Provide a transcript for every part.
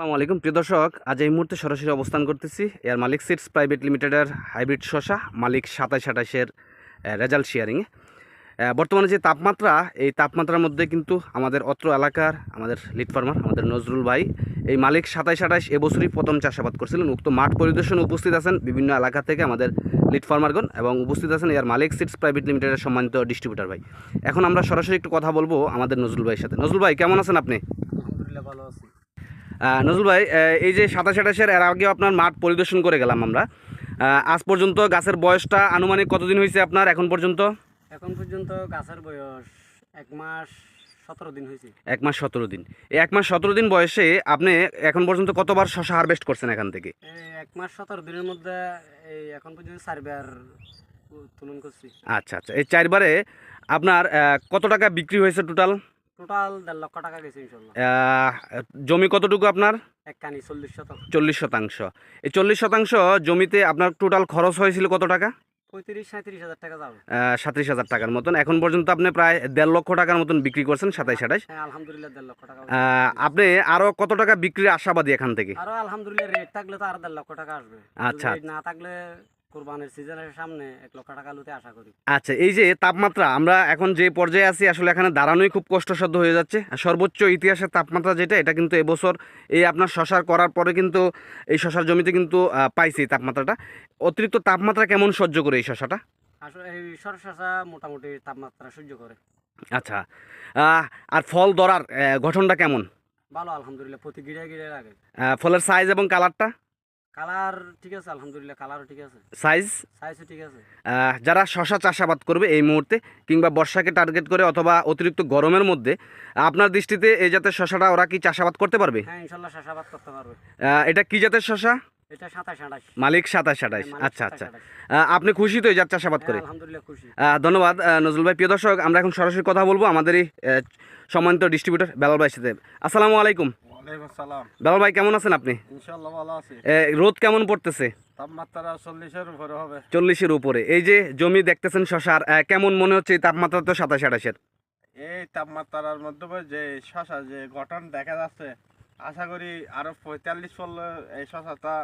আসসালামু আলাইকুম। প্রিয় দর্শক, আজ এই মুহূর্তে সরাসরি অবস্থান করতেছি এর মালিক সিটস প্রাইভেট লিমিটেডের হাইব্রিড শশা মালিক সাতাশ আঠাশের রেজাল্ট শেয়ারিংয়ে বর্তমানে যে তাপমাত্রা, এই তাপমাত্রার মধ্যে কিন্তু আমাদের অত্র এলাকার, আমাদের লিড ফার্মার আমাদের নজরুল ভাই, এই মালিক সাতাইশ আঠাশ এবছরই প্রথম চাষাবাদ করছিলেন। উক্ত মাঠ পরিদর্শনে উপস্থিত আছেন বিভিন্ন এলাকা থেকে আমাদের লিড ফার্মারগণ এবং উপস্থিত আছেন এর মালিক সিটস প্রাইভেট লিমিটেডের সম্মানিত ডিস্ট্রিবিউটার ভাই। এখন আমরা সরাসরি একটু কথা বলব আমাদের নজরুল ভাইয়ের সাথে। নজরুল ভাই, কেমন আছেন আপনি? আলহামদুলিল্লাহ ভালো আছি। নজরুল ভাই এই যে সাতাশ আঠাশের এর আগেও আপনার মাঠ পরিদর্শন করে গেলাম আমরা। আজ পর্যন্ত গাছের বয়সটা আনুমানিক কতদিন হয়েছে আপনার এখন পর্যন্ত? এখন পর্যন্ত গাছের বয়স এক মাস সতেরো দিন হয়েছে। এক মাস সতেরো দিন। এই এক মাস সতেরো দিন বয়সে আপনি এখন পর্যন্ত কতবার শশা হারভেস্ট করছেন এখান থেকে? এই এক মাস সতেরো দিনের মধ্যে এই এখন পর্যন্ত চারবার উত্তোলন করছি। আচ্ছা আচ্ছা। এই চারবারে আপনার আহ, কত টাকা বিক্রি হয়েছে টোটাল টোটাল দেড় লক্ষ টাকা গেছে ইনশাল্লাহ। জমি কতটুকু আপনার? এক কানি চল্লিশ শতাংশ। এই চল্লিশ শতাংশ জমিতে আপনার টোটাল খরচ হয়েছিল কত টাকা? সাঁত্রিশ হাজার টাকার মতন। এখন পর্যন্ত আপনি প্রায় দেড় লক্ষ টাকার মতন বিক্রি করছেন সাতাইশ আঠাইশ হ্যাঁ আলহামদুলিল্লাহ দেড় লক্ষ টাকা। আপনি আরও কত টাকা বিক্রির আশাবাদী এখান থেকে? আরও আলহামদুলিল্লাহ রেট থাকলে তো আর দেড় লক্ষ টাকা আসবে। আচ্ছা। না থাকলে কোরবানের সিজনের সামনে এক লক্ষ টাকা লুতে আশা করি। আচ্ছা এই যে তাপমাত্রা আমরা এখন যে পর্যায়ে আছি আসলে এখানে দাঁড়ানোই খুব কষ্টসাধ্য হয়ে যাচ্ছে। আর সর্বোচ্চ ইতিহাসের তাপমাত্রা যেটা এটা কিন্তু এবছর এই আপনার শশার করার পরে কিন্তু এই শশার জমিতে কিন্তু পাইছি এই তাপমাত্রাটা। অতিরিক্ত তাপমাত্রা কেমন সহ্য করে এই শশাটা? আসলে এই মোটামুটি তাপমাত্রা সহ্য করে। আচ্ছা আর ফল ধরার গঠনটা কেমন? ভালো আলহামদুলিল্লাহ প্রতি গিরে গিরে লাগে। ফলের সাইজ এবং কালারটা কালার ঠিক আছে আলহামদুলিল্লাহ কালারও ঠিক আছে। সাইজ সাইজও ঠিক আছে। যারা শশা চাষাবাদ করবে এই মুহূর্তে কিংবা বর্ষাকে টার্গেট করে অথবা অতিরিক্ত গরমের মধ্যে আপনার দৃষ্টিতে এই জাতের শশাটা ওরা কি চাষাবাদ করতে পারবে? হ্যাঁ ইনশাল্লাহ চাষাবাদ করতে পারবে। এটা কি জাতের শশা? এটা মালিক সাতাশ আঠাশ। আচ্ছা আচ্ছা। আপনি খুশি তো এই জাত চাষাবাদ করে? হ্যাঁ, আলহামদুলিল্লাহ খুশি। ধন্যবাদ নজরুল ভাই। প্রিয় দর্শক আমরা এখন সরাসরি কথা বলব আমাদের এই সম্মানিত ডিস্ট্রিবিউটর বেলাল ভাইয়ের সাথে। আসসালামু আলাইকুম। বেলাল ভাই কেমন আছেন আপনি? রোদ কেমন পড়তেছে? তাপমাত্রা চল্লিশের উপরে হবে। চল্লিশের উপরে। এই যে জমি দেখতেছেন শশার কেমন মনে হচ্ছে এই তাপমাত্রা তো সাতাশ আঠাশের? এই তাপমাত্রার মধ্যে যে শশা যে গঠন দেখা যাচ্ছে আশা করি আরও পঁয়তাল্লিশ পড়লে এই শশাটা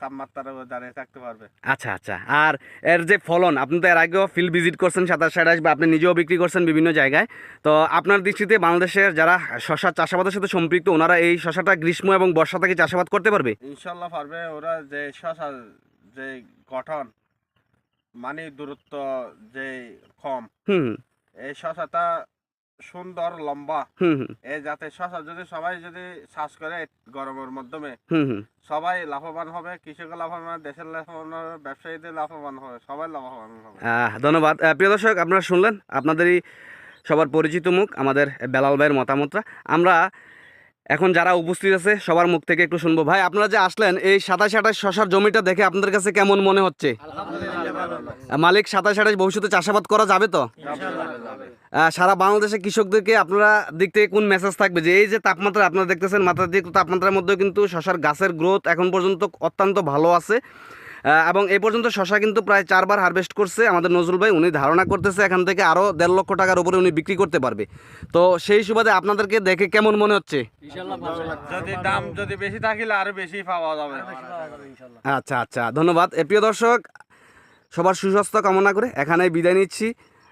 তাপমাত্রার দাঁড়িয়ে থাকতে পারবে। আচ্ছা আচ্ছা। আর এর যে ফলন আপনি তো এর আগেও ফিল্ড ভিজিট করছেন সাতাশ আঠাশ বা আপনি নিজেও বিক্রি করছেন বিভিন্ন জায়গায়। তো আপনার দৃষ্টিতে বাংলাদেশের যারা শশা চাষাবাদের সাথে সম্পৃক্ত ওনারা এই শশাটা গ্রীষ্ম এবং বর্ষা থেকে চাষাবাদ করতে পারবে? ইনশাল্লাহ পারবে। ওরা যে শশা যে গঠন মানে দূরত্ব যে কম হুম। এই শশাটা সুন্দর লম্বা। এই যাতে শশা যদি সবাই যদি চাষ করে গরমের মাধ্যমে সবাই লাভবান হবে কৃষক লাভবান দেশের লাভবান হবে ব্যবসায়ীদের লাভবান হবে সবাই লাভবান হবে। ধন্যবাদ। প্রিয় দর্শক আপনারা শুনলেন আপনাদেরই সবার পরিচিত মুখ আমাদের বেলাল ভাইয়ের মতামতটা। আমরা এখন যারা উপস্থিত আছে সবার মুখ থেকে একটু শুনব। ভাই আপনারা যে আসলেন এই সাতাশ আঠাশ শশার জমিটা দেখে আপনাদের কাছে কেমন মনে হচ্ছে? মালিক সাতাশ আঠাশ ভবিষ্যতে চাষাবাদ করা যাবে তো? সারা বাংলাদেশে কৃষকদেরকে আপনারা দিক থেকে কোন মেসেজ থাকবে? যে এই যে তাপমাত্রা আপনারা দেখতেছেন মাত্রাতিরিক্ত তাপমাত্রার মধ্যেও কিন্তু শশার গাছের গ্রোথ এখন পর্যন্ত অত্যন্ত ভালো আছে। এবং এ পর্যন্ত শশা কিন্তু প্রায় চারবার হারভেস্ট করছে। আমাদের নজরুল ভাই উনি ধারণা করতেছে এখান থেকে আরও দেড় লক্ষ টাকার উপরে উনি বিক্রি করতে পারবে। তো সেই সুবাদে আপনাদেরকে দেখে কেমন মনে হচ্ছে? যদি দাম যদি বেশি থাকিলে আরও বেশি পাওয়া যাবে। আচ্ছা আচ্ছা ধন্যবাদ। এ প্রিয় দর্শক সবার সুস্বাস্থ্য কামনা করে এখানে বিদায় নিচ্ছি।